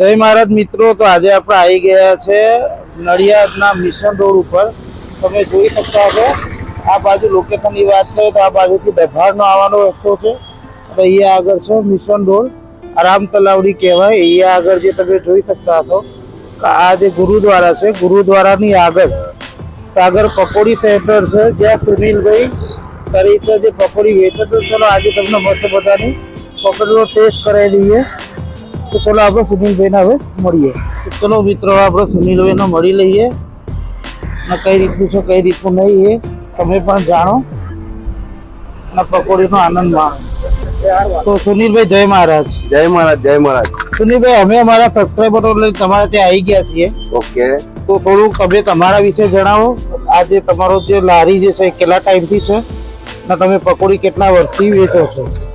જય મહારાજ, મિત્રો, તો આજે આપણે આવી ગયા છે નડિયાદના મિશન રોડ ઉપર. તમે જોઈ શકતા હશો, આ બાજુ લોકેશનની વાત કરીએ તો આ બાજુથી ડભારનો આવવાનો રસ્તો છે. તો અહીંયા આગળ છે મિશન રોડ. આરામ તલાવડી કહેવાય. અહીંયા આગળ જે તમે જોઈ શકતા હશો આ જે ગુરુદ્વારા છે, ગુરુદ્વારાની આગળ સાગર પકોડી સેન્ટર છે, જ્યાં સુનિલભાઈ તરીકે જે પકોડી વેચે તો ચલો આજે તમને મસ્ત બધાની પકોડીનો ટેસ્ટ કરાવી દઈએ. તો ચલો આપણે સુનિલભાઈને હવે મળીએ. ચલો મિત્રો આપણે સુનિલભાઈને મળી લઈએ. ને કઈ રીતનું છે કઈ રીતનું નહીં એ તમે પણ જાણો. ને પકોડીનો આનંદ માણો. તો સુનિલભાઈ જય મહારાજ. જય મહારાજ જય મહારાજ. સુનિલભાઈ અમે અમારા સબસ્ક્રાઈબરો લઈને તમારા ત્યાં આવી ગયા છીએ. ઓકે. તો થોડુંક તમે તમારા વિશે જણાવો. આ જે તમારો જે લારી જે છે એ કેટલા ટાઈમથી છે? ને તમે પકોડી કેટલા વર્ષથી વેચો છો?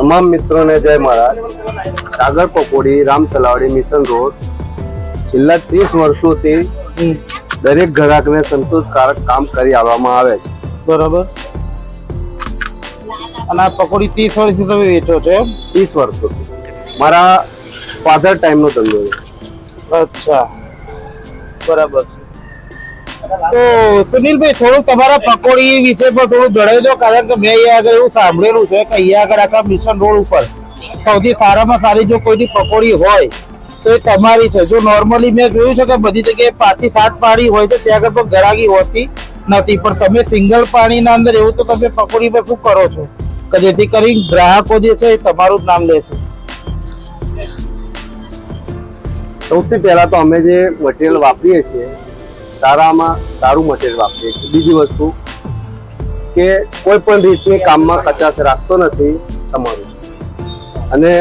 તમામ મિત્રોને જય મહારાજ. સાગર પકોડી રામ તલાવડી મિશન રોડ. છેલ્લા ત્રીસ વર્ષોથી દરેક ગ્રાહકને સંતોષકારક કામ કરી આવવામાં આવે છે. બરાબર. અને આ પકોડી ત્રીસ વર્ષથી તમે વેચો છો ત્રીસ વર્ષોથી. મારા ફાધર ટાઈમનો ધંધો છે. અચ્છા. બરાબર. છે તો સુનિલભાઈ થોડું તમારા પકોડી વિશે પણ થોડું જણાવી દો કારણ કે મેં અહીંયા આગળ એવું સાંભળેલું છે કે અહીંયા આગળ આખા મિશન રોડ ઉપર સૌથી સારામાં સારી જો કોઈની પકોડી હોય, તો એ તમારી છે. જો નોર્મલી મેં જોયું છે કે બધી જગ્યાએ પાંચથી સાત પાણી હોય છે, ત્યાં આગળ પણ ગરાગી હોતી નથી. પણ તમે સિંગલ પાણીના અંદર એવું તો તમે પકોડી પર શું કરો છો? કે જેથી કરી ગ્રાહકો જે છે એ તમારું જ નામ લે છે. સૌથી પહેલા તો અમે જે મટીરિયલ વાપરીએ છીએ સારામાં સારું મટીરિયલ વાપરીએ છીએ. બીજી વસ્તુ કે કોઈ પણ રીતની કામમાં કચાશ રાખતો નથી તમારું. અને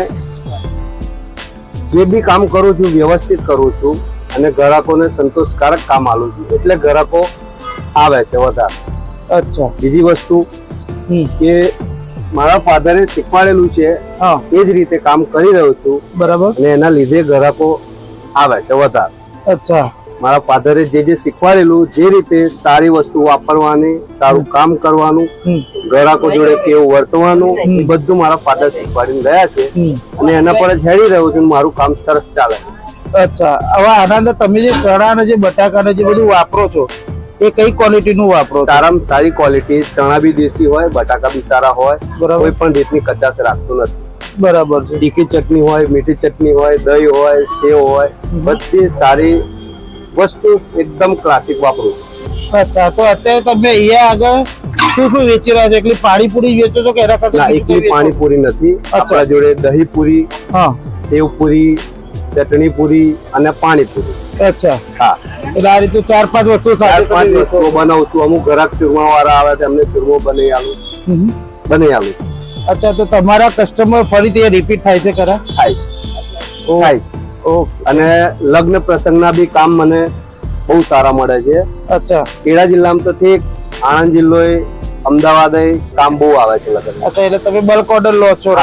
જે બી કામ કરું છું વ્યવસ્થિત કરું છું અને ગ્રાહકોને સંતોષકારક કામ આલું છું. એટલે ગ્રાહકો આવે છે વધારે. અચ્છા. બીજી વસ્તુ કે મારા ફાધરે શીખવાડેલું છે એ જ રીતે કામ કરી રહ્યો છું બરાબર. અને એના લીધે ગ્રાહકો આવે છે વધારે. અચ્છા. મારા ફાધરે જે જે શીખવાડેલું જે રીતે સારી વસ્તુ વાપરવાની સારું કામ કરવાનું ગ્રાહકો જોડે કેવું વર્તવાનું એ બધું મારા ફાધર શીખવાડીને ગયા છે. અને એના પર જ હેડી રહ્યું છું મારું કામ સરસ ચાલે અચ્છા હવે આનંદ તમે જે ચણા જે બટાકા ને જે બધું વાપરો છો એ કઈ ક્વોલિટી નું વાપરો છો? સારામાં સારી ક્વોલિટી ચણા બી દેશી હોય બટાકા બી સારા હોય. કોઈ પણ રીતની કચાશ રાખતું નથી. બરાબર છે. તીખી ચટણી હોય મીઠી ચટણી હોય દહીં હોય સેવ હોય બધી સારી વસ્તુ એકદમ ક્લાસિક વાપરું અચ્છા તો અત્યારે તમે અહીંયા આગળ શું શું વેચી રહ્યા છો? એકલી પાણીપુરી વેચો છો કે એના સાથે એકલી પાણીપુરી નથી. આપણા જોડે દહીં પૂરી હા. સેવ પૂરી ચટણી પૂરી અને પાણીપુરી. અચ્છા. હા. એટલે આ રીતે ચાર પાંચ વસ્તુ ચાર પાંચ વસ્તુઓ બનાવું છું. અમુક ગ્રાહક ચૂરમા વાળા આવે તો એમને ચૂરમો બનાવી આલું. બની બનાવી આલું. અચ્છા તો તમારા કસ્ટમર ફરીથી રિપીટ થાય છે ખરા? થાય છે. થાય છે. અને લગ્ન પ્રસંગના બી કામ મને બહુ સારા મળે છે. અચ્છા. ખેડા જિલ્લામાં તો ઠીક આણંદ જિલ્લો અમદાવાદ કામ બહુ આવે છે લગ્ન. અચ્છા એટલે તમે બલ્ક ઓર્ડર લો છો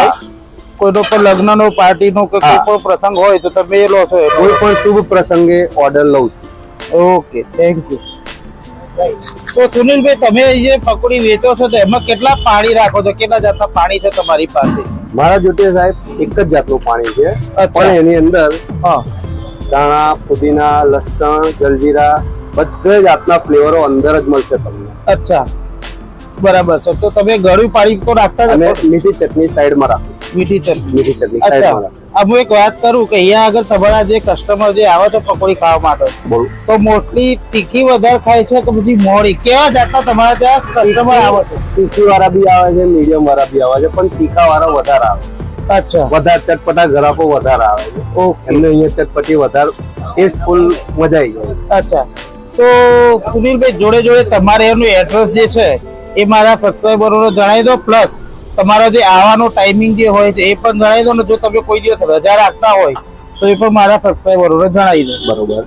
કોઈનો પણ લગ્નનો પાર્ટીનો કે કોઈ પણ પ્રસંગ હોય તો તમે એ લો છો કોઈ પણ શુભ પ્રસંગે ઓર્ડર લઉં છું. ઓકે થેન્ક યુ તો સુનિલભાઈ તમે જે પકોડી વેચો છો તો એમાં કેટલા પાણી રાખો છો? કેટલા જાતના પાણી છે તમારી પાસે? મારા જોડે સાહેબ એક જ જાતનું પાણી છે. પણ એની અંદર હા. દાણા પુદીના લસણ જલજીરા બધા જાતના ફ્લેવરો અંદર જ મળશે તમને. અચ્છા. બરાબર છે. તો તમે ગળ્યું પાણી તો રાખતા અને મીઠી ચટણી સાઈડમાં રાખો મીઠી ચટણી. મીઠી ચટણી સાઈડમાં રાખું આ હું એક વાત કરું કે અહીંયા આગળ તમારા જે કસ્ટમર જે આવે છે પકોડી ખાવા માટે બોલું તો મોસ્ટલી તીખી વધારે ખાય છે કે પછી મોડી કેવા જાતના તમારા ત્યાં કસ્ટમર આવે છે તીખી વાળા બી આવે છે મીડિયમ વાળા બી આવે છે પણ તીખા વાળા વધારે આવે અચ્છા વધારે ચટપટા ગ્રાહકો વધારે આવે છે ઓકે એમને અહીંયા ચટપટી વધારે ટેસ્ટફુલ મજા આવી જાય અચ્છા તો સુનિલભાઈ જોડે જોડે તમારે એનું એડ્રેસ જે છે એ મારા સબસ્ક્રાઈબરોને જણાવી દો પ્લસ તમારો જે આવવાનો ટાઈમિંગ જે હોય છે એ પણ જણાવી દો ને. જો તમે કોઈ દિવસ રજા રાખતા હોય તો એ પણ મારા સબસ્ક્રાઈબરોને જણાવી દો. બરોબર.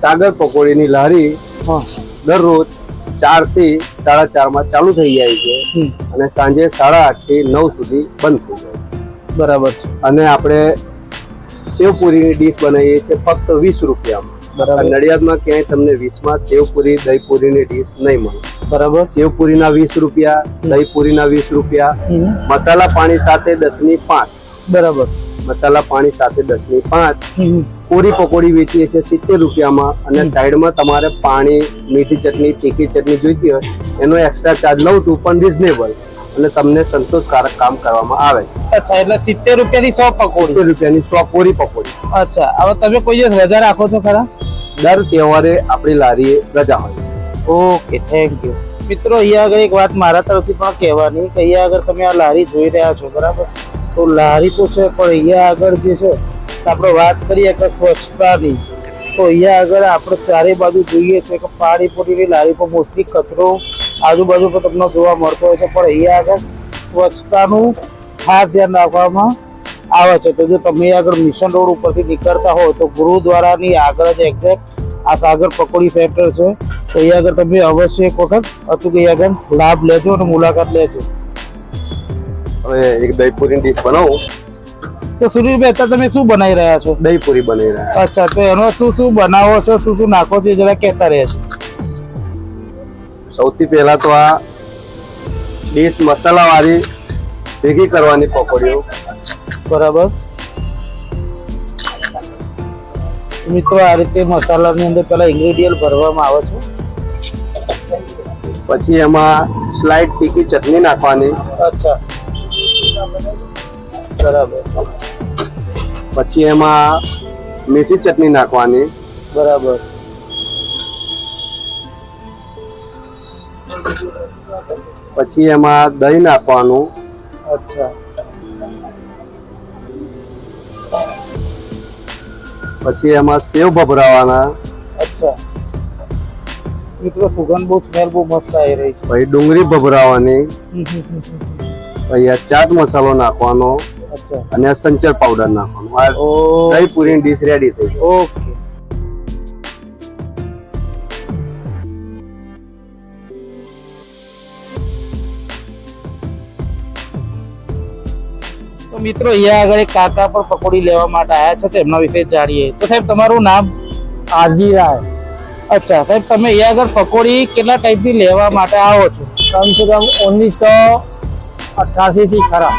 સાગર પકોડીની લારી હા. દરરોજ ચારથી સાડા ચારમાં ચાલુ થઈ જાય છે અને સાંજે સાડા આઠથી નવ સુધી બંધ થઈ જાય છે. બરાબર છે. અને આપણે સેવપુરીની ડીશ બનાવીએ છીએ ફક્ત વીસ રૂપિયામાં. બરાબર. નડિયાદમાં ક્યાંય તમને વીસમાં સેવપુરી દહીપુરીની ડીશ નહીં મળે. બરાબર? સેવપુરીના વીસ રૂપિયા દહીપુરીના વીસ રૂપિયા મસાલા પાણી સાથે દસની પાંચ. બરાબર. મસાલા પાણી સાથે દસની પાંચ. પૂરી પકોડી વેચીએ છીએ સિત્તેર રૂપિયામાં અને સાઈડમાં તમારે પાણી મીઠી ચટણી ચીકી ચટણી જોઈતી હોય એનો એક્સ્ટ્રા ચાર્જ લઉં છું પણ રિઝનેબલ અને તમને સંતોષકારક કામ કરવામાં આવે. અચ્છા એટલે સિત્તેર રૂપિયાની સો પકોડી. સિત્તેર રૂપિયાની સો પૂરી પકોડી. અચ્છા હવે તમે કોઈ રજા રાખો છો ખરા? દર તહેવારે આપણી લારીએ રજા હોય ઓકે થેન્ક યુ મિત્રો, અહીંયા આગળ એક વાત મારા તરફથી પણ કહેવાની કે અહીંયા આગળ તમે આ લારી જોઈ રહ્યા છો, બરાબર? તો લારી તો છે, પણ અહીંયા આગળ જે છે આપણે વાત કરીએ કે સ્વચ્છતાની. તો અહીંયા આગળ આપણે ચારે બાજુ જોઈએ છે કે પાણીપુરીની લારી પર મોસ્ટલી કચરો આજુબાજુ પર તમને જોવા મળતો હોય છે, પણ અહીંયા આગળ સ્વચ્છતાનું ખાસ ધ્યાન રાખવામાં આવે છે. તો જો તમે આગળ મિશન રોડ ઉપરથી નીકળતા હો, તો ગુરુદ્વારાની આગળ જ એક્ઝેક્ટ આ સાગર પકોડી સેન્ટર છે. તો અહીંયા આગળ તમે અવશ્ય એક વખત અચૂક અહીંયા આગળ લાભ લેજો અને મુલાકાત લેજો. હવે એક દહીપુરી ડીશ બનાવું. તો સુરેશભાઈ અત્યારે તમે શું બનાવી રહ્યા છો? દહીપુરી બનાવી રહ્યા અચ્છા તો એનો શું શું બનાવો છો? શું શું નાખો છો જરા કહેતા છે સૌથી પહેલા તો આ ડીશ મસાલા વાળી ભેગી કરવાની પકોડીઓ. બરાબર. મિત્રો આ રીતે મસાલાની અંદર પેલા ઇન્ગ્રેડિયન્ટ ભરવામાં આવે છે. પછી એમાં સ્લાઇડ તીખી ચટણી નાખવાની. અચ્છા. બરાબર. પછી એમાં મીઠી ચટણી નાખવાની. બરાબર. પછી એમાં દહીં નાખવાનું. અચ્છા. પછી એમાં સેવ ભભરાવાના. મિત્રો સુગંધ બહુ સ્મેલ બહુ મસ્ત આવી રહી છે. ભાઈ ડુંગળી ભભરાવાની ભાઈ આ ચાટ મસાલો નાખવાનો અને આ સંચર પાવડર નાખવાનો. આ દહીં પૂરીની ડીશ રેડી થઈ ગઈ. ઓકે. તો મિત્રો અહીંયા આગળ એક કાકા પર પકોડી લેવા માટે આવ્યા છે તો એમના વિશે જાણીએ. તો સાહેબ તમારું નામ? આરજી રાય અચ્છા સાહેબ તમે અહીંયા આગળ પકોડી કેટલા ટાઈપની લેવા માટે આવો છો? કમ સે કમ ઓગણીસો અઠાસી થી ખરા.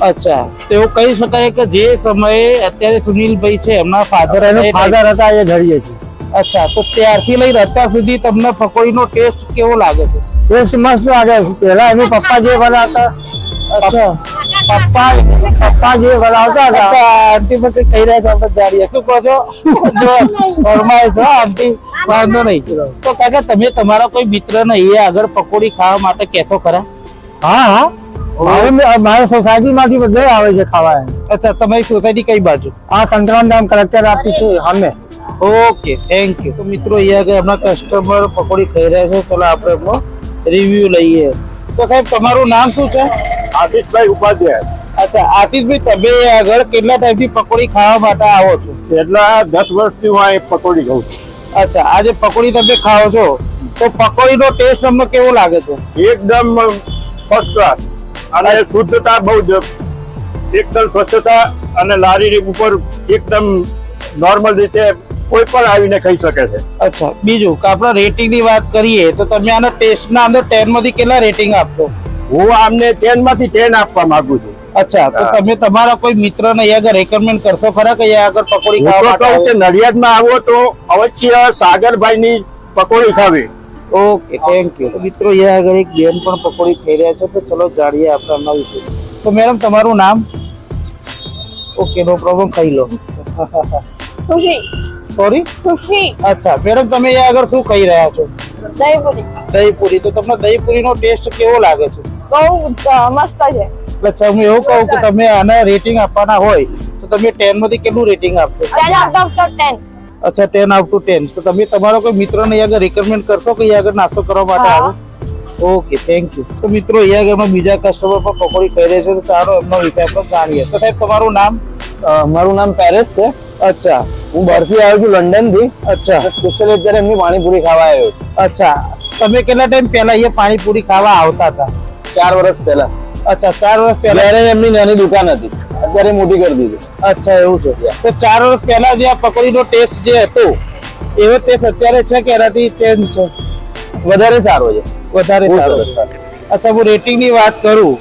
અચ્છા તો એવું કહી શકાય કે જે સમયે અત્યારે સુનિલભાઈ છે એમના ફાધર ફાધર હતા એ ઘડીએ છે અચ્છા તો ત્યારથી લઈને અત્યાર સુધી તમને પકોડીનો ટેસ્ટ કેવો લાગે છે? ટેસ્ટ મસ્ત લાગે છે. પહેલા એમની પપ્પા જે બનાવતા અચ્છા. પપ્પા પપ્પા જે બનાવતા હતા આંટી પછી કહી રહ્યા છે આપણે જાણીએ. શું કહો છો? જો ફરમાય છો આંટી વાંધો નહીં. તો કાકા તમે તમારા કોઈ મિત્રને એ આગળ પકોડી ખાવા માટે કહેશો ખરા? હા હા. મારે મારા સોસાયટી માંથી બધે આવે છે ખાવા. અચ્છા તમારી સોસાયટી કઈ બાજુ? આ સંક્રાંત ધામ કલેક્ટર આપી છે અમે ઓકે થેન્ક યુ તો મિત્રો અહીંયા કે હમણાં કસ્ટમર પકોડી ખાઈ રહ્યા છે ચલો આપણે એમનો રિવ્યુ લઈએ. તો સાહેબ તમારું નામ શું છે? આશીષભાઈ ઉપાધ્યાય. અચ્છા આશિષભાઈ તમે આગળ કેટલા ટાઈમથી પકોડી ખાવા માટે આવો છો? એટલા દસ વર્ષથી હું આ એક પકોડી ખાઉં છું. અચ્છા આજે પકોડી તમે ખાઓ છો? તો પકોડીનો ટેસ્ટ તમને કેવો લાગે છે? એકદમ ફર્સ્ટ ક્લાસ અને શુદ્ધતા બહુ જ એકદમ સ્વચ્છતા અને લારી ઉપર એકદમ નોર્મલ રીતે કોઈ પણ આવીને ખાઈ શકે છે. અચ્છા બીજું કે આપણે રેટિંગની વાત કરીએ તો તમે આના ટેસ્ટ ના અંદર ટેનમાંથી કેટલા રેટિંગ આપશો? હું આમને ટેનમાંથી ટેન આપવા માંગુ છું. અચ્છા તો તમે તમારા કોઈ મિત્ર ને અહીંયા આગળ રેકમેન્ડ કરશો ખરા કે અહીંયા આગળ પકોડી ખાવા માટે કહું કે નડિયાદમાં આવો તો અવશ્ય સાગરભાઈની પકોડી ખાવી. ઓકે થેન્ક યુ મિત્રો અહીંયા આગળ એક બેન પણ પકોડી ખાઈ રહ્યા છે તો ચલો જાણીએ આપણે એમના વિશે. તો મેડમ તમારું નામ? ઓકે નો પ્રોબ્લેમ ખાઈ લો. ખુશી સોરી ખુશી અચ્છા મેડમ તમે અહીંયા આગળ શું કહી રહ્યા છો? દહીપુરી દહીપુરી તો તમને દહીં પૂરીનો ટેસ્ટ કેવો લાગે છે? બહુ મસ્ત છે. એટલે હું એવું કહું કે તમે આને રેટિંગ આપવાના હોય તો તમે ટેનમાંથી કેટલું રેટિંગ આપશો? અચ્છા ટેન આઉટ ટુ ટેન તો તમે તમારો કોઈ મિત્રને અહીંયા આગળ રિકમેન્ડ કરશો કે અહીંયા આગળ નાસ્તો કરવા માટે. આવે? ઓકે થેન્ક યુ તો મિત્રો અહીંયા આગળ બીજા કસ્ટમર પણ પકોડી કહી રહ્યા છે તો ચાલો એમનો વિષય પણ જાણીએ. તો સાહેબ તમારું નામ? મારું નામ પેરેસ છે. અચ્છા. હું બહારથી આવ્યો છું લંડનથી અચ્છા સ્પેશિયલ અત્યારે એમની પાણીપુરી ખાવા આવ્યો છું. અચ્છા. તમે કેટલા ટાઈમ પહેલા અહીંયા પાણીપુરી ખાવા આવતા હતા? ચાર વર્ષ પહેલા. અચ્છા ચાર વર્ષ પહેલા? ત્યારે એમની નાની દુકાન હતી. અત્યારે મોટી કરી દીધી. અચ્છા એવું છે. તો ચાર વર્ષ પહેલા જે આ પકોડીનો ટેસ્ટ જે હતો એવો ટેસ્ટ અત્યારે છે કે એનાથી ચેન્જ છે? વધારે સારો છે. વધારે સારો છે. અચ્છા હું રેટિંગની વાત કરું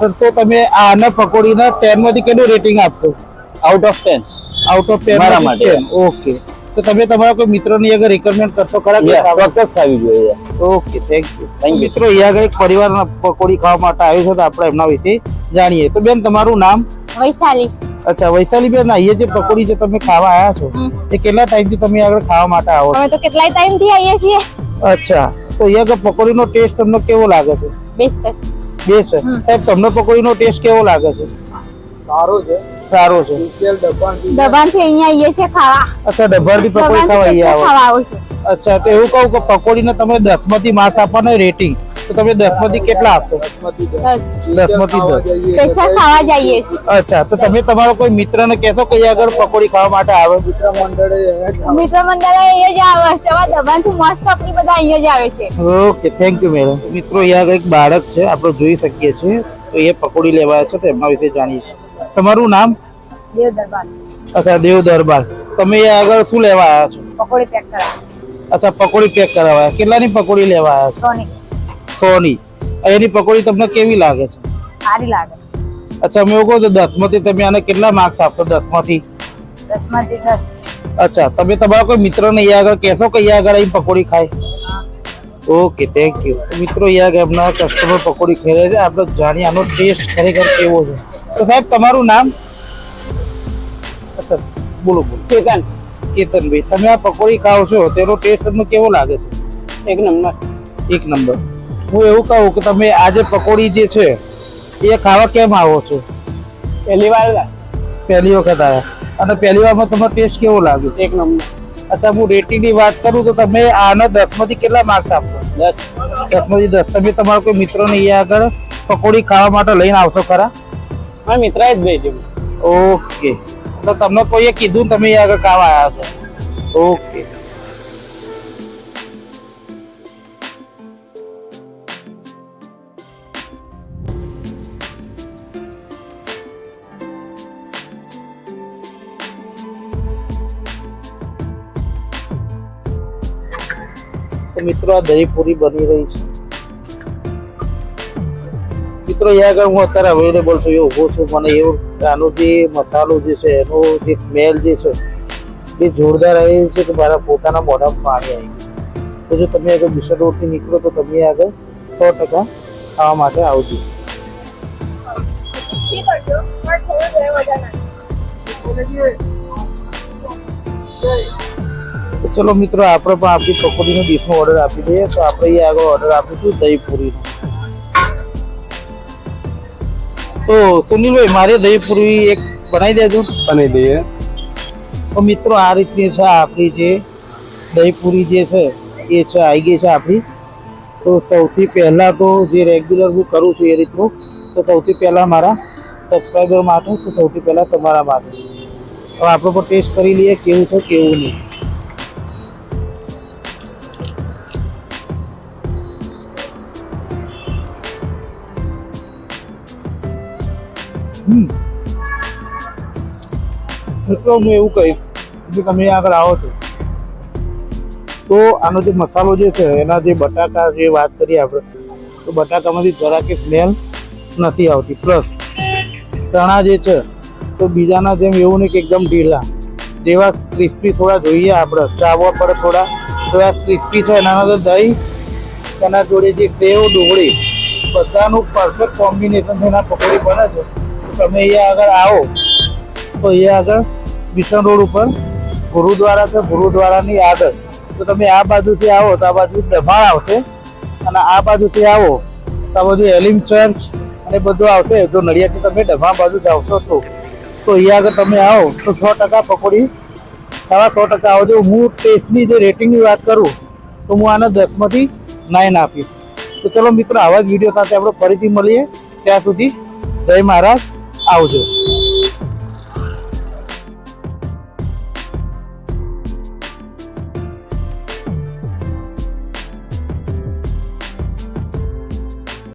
તો- તો તમે આના પકોડીના ટેનમાંથી કેટલું રેટિંગ આપશો? Out of ten out of ten મારા માટે. ઓકે તો તમે તમારા કોઈ મિત્રોની આગળ રિકમેન્ડ કરશો ખરા? ચોક્કસ ખાવી જોઈએ ઓકે થેન્ક યુ થેન્ક. મિત્રો અહીંયા આગળ એક પરિવાર પકોડી ખાવા માટે આવ્યો છે તો આપણે એમના વિશે જાણીએ. તો બેન તમારું નામ? વૈશાલી. અચ્છા વૈશાલી બેન અહીંયા જે પકોડી જે તમે ખાવા આવ્યા છો? એ કેટલા ટાઈમથી તમે આગળ ખાવા માટે આવો છો? અમે તો કેટલા ટાઈમથી આવીએ છીએ. અચ્છા તો અહીંયા આગળ પકોડીનો ટેસ્ટ તમને કેવો લાગે છે? બેસ્ટ બેસ્ટ સાહેબ તમને પકોડીનો ટેસ્ટ કેવો લાગે છે? સારું છે. સારો છે. દબાણથી અહીંયા આવીએ છે ખાવા. અચ્છા પકોડી દબાણ ખાવા થી અહીંયા આવો. ખાવા આવું છું. અચ્છા તો એવું કહું કે પકોડીને તમે દસમાંથી માર્ક્સ આપવાના રેટિંગ તો તમે દસમાંથી કેટલા આપશો? બસ દસ. માંથી દસ. પૈસા ખાવા જઈએ અચ્છા તો તમે તમારો કોઈ મિત્રને કહેશો કે આગળ પકોડી ખાવા માટે આવે? મિત્ર મંડળ અહીંયા જ આવે છે. દબાણથી મસ્ત આપણી બધા અહીંયા જ આવે છે. ઓકે થેન્ક યુ મેડમ મિત્રો અહીંયા આગળ એક બાળક છે આપણે જોઈ શકીએ છીએ. તો એ પકોડી લેવા છે તો એમના વિશે જાણીએ છીએ. તમારું નામ? દેવ દરબાર અચ્છા દેવ દરબાર તમે આગળ શું લેવા આવ્યા છો? પકોડી પેક કરાવવા. અચ્છા પકોડી પેક કરાવવા. કેટલાની પકોડી લેવા આવ્યા છો? સોની. એની પકોડી તમને કેવી લાગે છે? સારી લાગે. અચ્છા અમે એવું કહું તો દસમાંથી તમે આને કેટલા માર્ક્સ આપશો દસમાંથી દસ. અચ્છા તમે તમારા કોઈ મિત્રને અહીંયા આગળ કહેશો કે અહીંયા આગળ અહીં પકોડી ખાય? ઓકે થેન્ક યુ મિત્રો અહીંયા આગળ એમના કસ્ટમર પકોડી ખાઈ રહ્યા છે. આપણે જાણીએ આનો ટેસ્ટ ખરેખર કેવો છે? તો સાહેબ તમારું નામ? અચ્છા બોલો બોલો. કેતન કેતનભાઈ તમે આ પકોડી ખાઓ છો તેનો ટેસ્ટ તમને કેવો લાગે છે? એક નંબર. એક નંબર. હું એવું કહું કે તમે આજે પકોડી જે છે એ ખાવા કેમ આવો છો? પહેલી વાર પહેલી વખત આવ્યા અને પહેલી વારમાં તમને ટેસ્ટ કેવો લાગ્યો એક નંબર. અચ્છા હું રેટિંગની વાત કરું તો તમે આના દસમાંથી કેટલા માર્ક્સ આપશો? દસ. દસમાંથી દસ. તમે તમારા કોઈ મિત્રોને અહીંયા આગળ પકોડી ખાવા માટે લઈને આવશો ખરા? મારા મિત્ર જ ભાઈ જેવું. ઓકે. તો તમને કોઈએ કીધું તમે આગળ કામ આવ્યા છો? ઓકે. મિત્રો, આ દહીં પૂરી બની રહી છે. મિત્રો એ આગળ હું અત્યારે અવેલેબલ છું એ ઊભો છું. મને એવું આનો જે મસાલો જે છે એનો જે સ્મેલ જે છે એ જોરદાર આવી છે કે મારા પોતાના મોઢામાં પાણી આવી ગયું. તો જો તમે આગળ બિસર રોડથી નીકળો તો તમે આગળ સો ટકા ખાવા માટે આવજો. ચલો મિત્રો આપણે પણ આપણી પકોડીનો ડીશનો ઓર્ડર આપી દઈએ. તો આપણે એ આગળ ઓર્ડર આપીશું દહીં પૂરીનો તો સુનિલભાઈ મારે દહીં પૂરી એક બનાવી દેજો. બનાવી દઈએ. તો મિત્રો આ રીતની છે આપણી જે દહીં પૂરી જે છે એ છે આવી ગઈ છે આપણી. તો સૌથી પહેલાં તો જે રેગ્યુલર હું કરું છું એ રીતનું તો સૌથી પહેલાં મારા સબસ્ક્રાઈબર માટે તો સૌથી પહેલાં તમારા માટે. હવે આપણે પણ ટેસ્ટ કરી લઈએ કેવું છે કેવું નહીં. મિત્રો હું એવું કહીશ કે તમે આગળ આવો છો. તો આનો જે મસાલો જે છે, એના જે બટાકા જે વાત કરીએ આપણે, તો બટાકામાંથી જરા કે સ્મેલ નથી આવતી પ્લસ ચણા જે છે, તો બીજાના જેમ એવું નહીં કે એકદમ ઢીલા. જેવા ક્રિસ્પી થોડા જોઈએ આપણે, ચાવવા પડે થોડા. તો આ ક્રિસ્પી છે, એના અંદર દહીં, એના જોડે જે સેવ ડુંગળી, બધાનું પરફેક્ટ કોમ્બિનેશન એના પકોડી બને છે. તમે અહીંયા આગળ આવો, તો અહીંયા આગળ મિશન રોડ ઉપર ગુરુદ્વારા છે, ગુરુદ્વારાની આગળ તો તમે આ બાજુથી આવો, તો આ બાજુ દબાણ આવશે. અને આ બાજુથી આવો, તો આ બાજુ એલિમ ચર્ચ અને બધું આવશે. જો નડિયાદથી તમે દબાણ બાજુ જાવશો તો. તો અહીંયા આગળ તમે આવો, તો સો ટકા પકોડી ખાવા સો ટકા આવજો. હું ટેસ્ટની જે રેટિંગની વાત કરું, તો હું આને દસમાંથી નાઇન આપીશ. તો ચલો મિત્રો, આવા જ વીડિયો સાથે આપણે ફરીથી મળીએ. ત્યાં સુધી જય મહારાજ. આવજો.